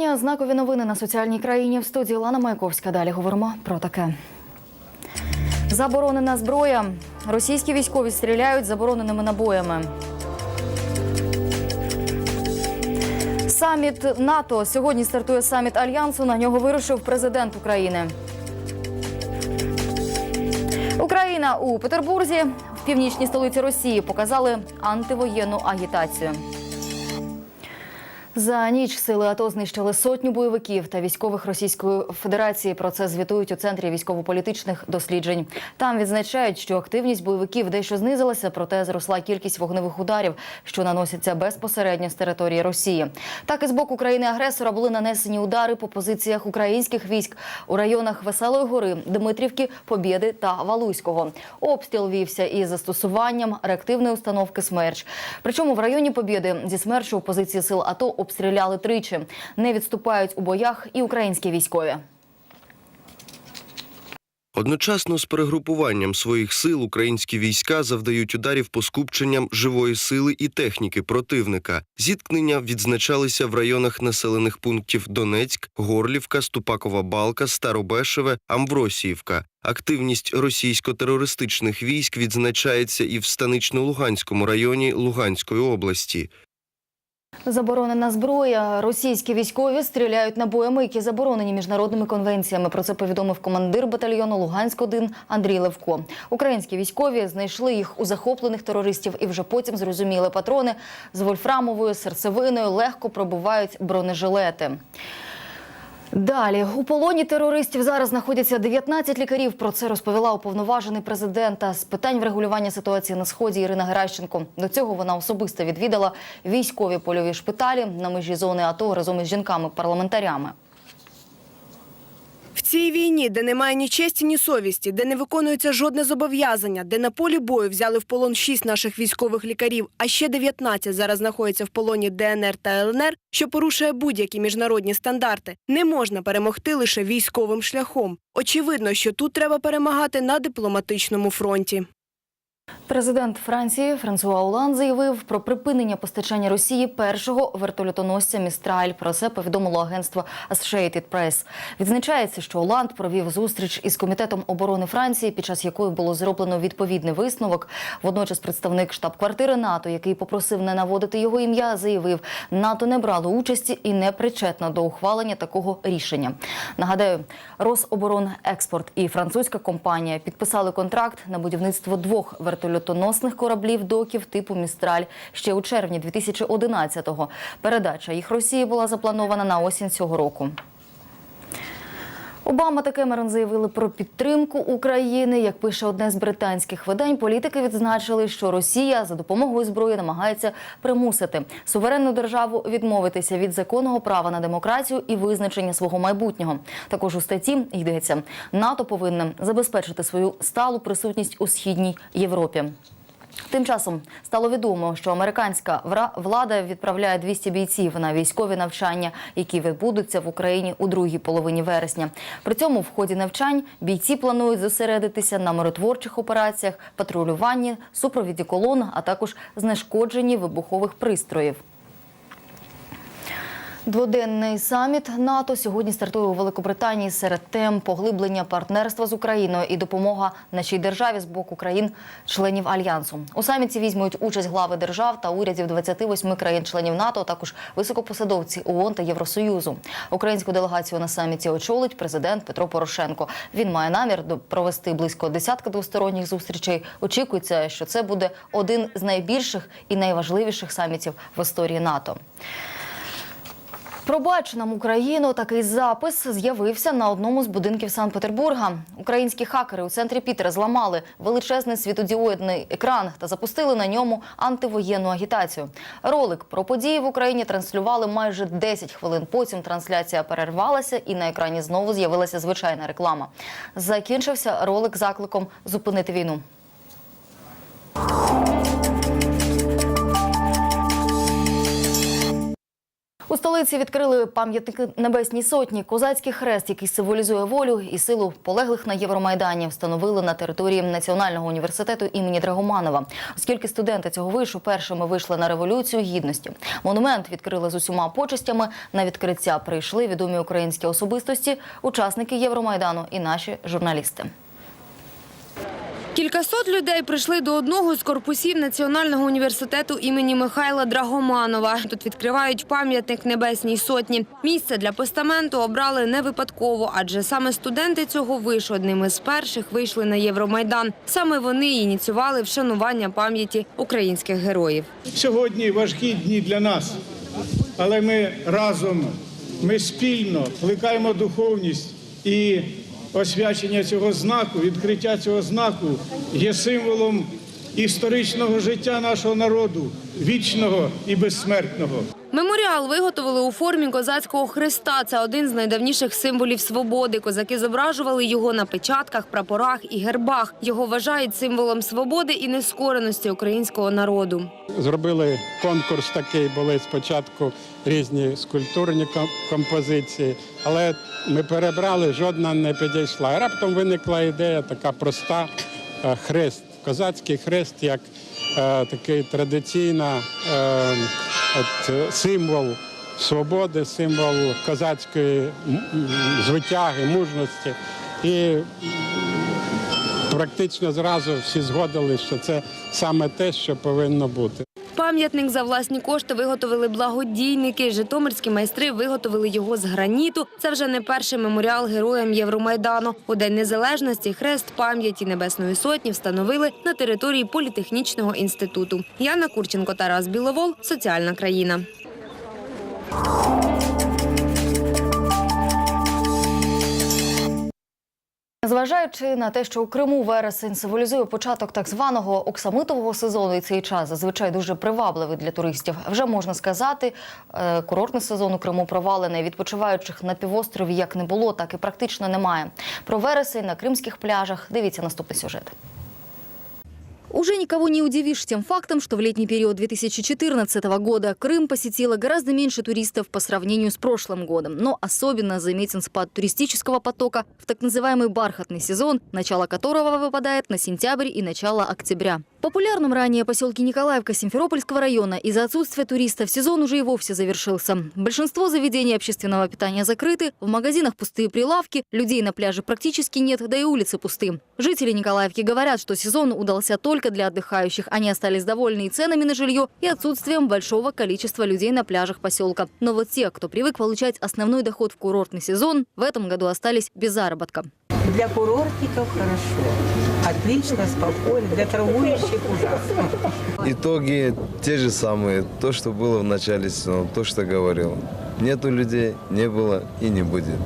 Вітання. Знакові новини на соціальній країні в студії Лана Маяковська. Далі говоримо про таке. Заборонена зброя. Російські військові стріляють забороненими набоями. Саміт НАТО. Сьогодні стартує саміт Альянсу. На нього вирушив президент України. Україна у Петербурзі в північній столиці Росії показали антивоєнну агітацію. За ніч сили АТО знищили сотню бойовиків та військових Російської Федерації. Про це звітують у центрі військово-політичних досліджень. Там відзначають, що активність бойовиків дещо знизилася, проте зросла кількість вогневих ударів, що наносяться безпосередньо з території Росії. Так і з боку країни-агресора були нанесені удари по позиціях українських військ у районах Веселої гори, Дмитрівки, Побєди та Валуйського. Обстріл вівся із застосуванням реактивної установки «Смерч». Причому в районі Побєди зі «Смерчу» позиції сил АТО обстріляли тричі. Не відступають у боях і українські військові. Одночасно з перегрупуванням своїх сил українські війська завдають ударів по скупченням живої сили і техніки противника. Зіткнення відзначалися в районах населених пунктів Донецьк, Горлівка, Ступакова Балка, Старобешеве, Амвросіївка. Активність російсько-терористичних військ відзначається і в станично-луганському районі Луганської області. Заборонена зброя. Російські військові стріляють набоями, які заборонені міжнародними конвенціями. Про це повідомив командир батальйону Луганськ 1 Андрій Левко. Українські військові знайшли їх у захоплених терористів і вже потім зрозуміли патрони з вольфрамовою серцевиною легко пробувають бронежилети. Далі у полоні терористів зараз знаходяться 19 лікарів. Про це розповіла уповноважений президента з питань врегулювання ситуації на сході Ірина Геращенко. До цього вона особисто відвідала військові польові шпиталі на межі зони АТО разом із жінками-парламентарями. Цій війні, де немає ні честі, ні совісті, де не виконується жодне зобов'язання, де на полі бою взяли в полон шість наших військових лікарів, а ще 19 зараз знаходяться в полоні ДНР та ЛНР, що порушує будь-які міжнародні стандарти, не можна перемогти лише військовим шляхом. Очевидно, що тут треба перемагати на дипломатичному фронті. Президент Франції Франсуа Олан заявив про припинення постачання Росії першого вертольотоносця Містраль. Про це повідомило агентство Associated Press. Відзначається, що Оланд провів зустріч із комітетом оборони Франції, під час якої було зроблено відповідний висновок. Водночас, представник штаб-квартири НАТО, який попросив не наводити його ім'я, заявив, НАТО не брало участі і не причетно до ухвалення такого рішення. Нагадаю, Рособоронекспорт і французька компанія підписали контракт на будівництво двох вертольотоносних кораблів доків типу Містраль ще у червні 2011-го. Передача їх Росії була запланована на осінь цього року. Обама та Кемерон заявили про підтримку України. Як пише одне з британських видань, політики відзначили, що Росія за допомогою зброї намагається примусити суверенну державу відмовитися від законного права на демократію і визначення свого майбутнього. Також у статті йдеться, НАТО повинне забезпечити свою сталу присутність у східній Європі. Тим часом стало відомо, що американська влада відправляє 200 бійців на військові навчання, які відбудуться в Україні у другій половині вересня. При цьому в ході навчань бійці планують зосередитися на миротворчих операціях, патрулюванні, супровіді колон, а також знешкодженні вибухових пристроїв. Дводенний саміт НАТО сьогодні стартує у Великобританії серед тем поглиблення партнерства з Україною і допомога нашій державі з боку країн-членів альянсу. У саміті візьмуть участь глави держав та урядів 28 країн-членів НАТО, а також високопосадовці ООН та Євросоюзу. Українську делегацію на саміті очолить президент Петро Порошенко. Він має намір провести близько десятка двосторонніх зустрічей. Очікується, що це буде один з найбільших і найважливіших самітів в історії НАТО. Пробач нам Україну. Такий запис з'явився на одному з будинків Санкт-Петербурга. Українські хакери у центрі Пітера зламали величезний світодіодний екран та запустили на ньому антивоєнну агітацію. Ролик про події в Україні транслювали майже 10 хвилин. Потім трансляція перервалася, і на екрані знову з'явилася звичайна реклама. Закінчився ролик закликом зупинити війну. У столиці відкрили пам'ятник Небесній Сотні. Козацький хрест, який символізує волю і силу полеглих на Євромайдані, встановили на території Національного університету імені Драгоманова. Оскільки студенти цього вишу першими вийшли на революцію гідності. Монумент відкрили з усіма почестями. На відкриття прийшли відомі українські особистості, учасники Євромайдану і наші журналісти. Кількасот людей прийшли до одного з корпусів Національного університету імені Михайла Драгоманова. Тут відкривають пам'ятник Небесній Сотні. Місце для постаменту обрали не випадково, адже саме студенти цього вишу одними з перших вийшли на Євромайдан. Саме вони ініціювали вшанування пам'яті українських героїв. Сьогодні важкі дні для нас, але ми разом, ми спільно плекаємо духовність і освячення цього знаку, відкриття цього знаку є символом історичного життя нашого народу, вічного і безсмертного. Меморіал виготовили у формі козацького хреста. Це один з найдавніших символів свободи. Козаки зображували його на печатках, прапорах і гербах. Його вважають символом свободи і нескореності українського народу. Зробили конкурс такий, були спочатку різні скульптурні композиції, але ми перебрали, жодна не підійшла. Раптом виникла ідея така проста е, хрест, козацький хрест, як такий традиційна е, от, е, символ свободи, символ козацької звитяги, мужності. І практично зразу всі згодили, що це саме те, що повинно бути. Пам'ятник за власні кошти виготовили благодійники. Житомирські майстри виготовили його з граніту. Це вже не перший меморіал героям Євромайдану. У День Незалежності хрест пам'яті Небесної Сотні встановили на території Політехнічного інституту. Яна Курченко, Тарас Біловол. Соціальна країна. Зважаючи на те, що у Криму вересень символізує початок так званого оксамитового сезону, і цей час зазвичай дуже привабливий для туристів. Вже можна сказати, е, курортний сезон у Криму провалений. Відпочиваючих на півострові як не було, так і практично немає. Про вересень на кримських пляжах дивіться наступний сюжет. Уже никого не удивишь тем фактом, что в летний период 2014 года Крым посетило гораздо меньше туристов по сравнению с прошлым годом. Но особенно заметен спад туристического потока в так называемый бархатный сезон, начало которого выпадает на сентябрь и начало октября. В популярном ранее поселке Николаевка Симферопольского района из-за отсутствия туристов сезон уже и вовсе завершился. Большинство заведений общественного питания закрыты, в магазинах пустые прилавки, людей на пляже практически нет, да и улицы пусты. Жители Николаевки говорят, что сезон удался только для отдыхающих. Они остались довольны и ценами на жилье, и отсутствием большого количества людей на пляжах поселка. Но вот те, кто привык получать основной доход в курортный сезон, в этом году остались без заработка. Для курортников хорошо. Отлично, спокойно. Для торгующих ужасно. Итоги те же самые. То, что было в начале сезона, то, что говорил. Нету людей, не было и не будет.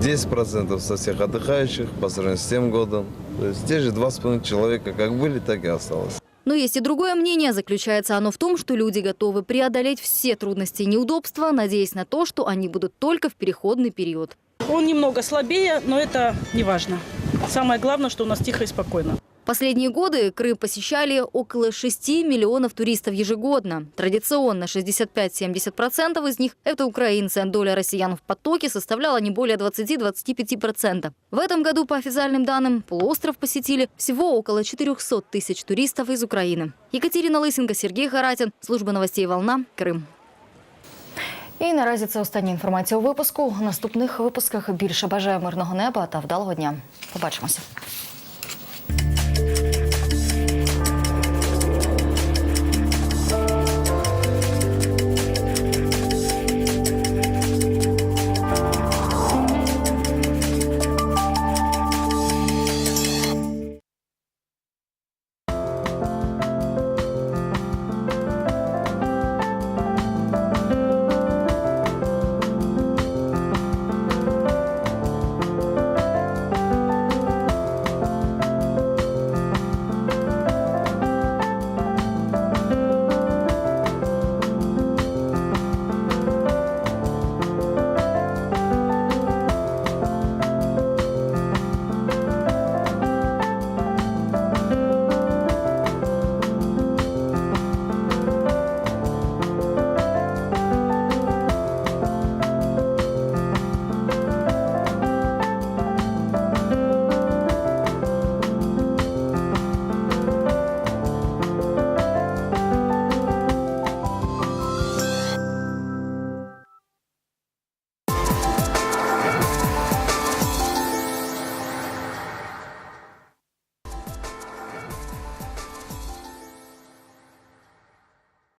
10% со всех отдыхающих по сравнению с тем годом. То есть те же 2,5 человека как были, так и осталось. Но есть и другое мнение. Заключается оно в том, что люди готовы преодолеть все трудности и неудобства, надеясь на то, что они будут только в переходный период. Он немного слабее, но это не важно. Самое главное, что у нас тихо и спокойно. Последние годы Крым посещали около 6 миллионов туристов ежегодно. Традиционно 65-70% из них – это украинцы. Доля россиян в потоке составляла не более 20-25%. В этом году, по официальным данным, полуостров посетили всего около 400 тысяч туристов из Украины. Екатерина Лысенко, Сергей Харатин. Служба новостей «Волна», Крим. І наразі це остання інформація у випуску. У наступних випусках більше бажаю мирного неба та вдалого дня. Побачимося.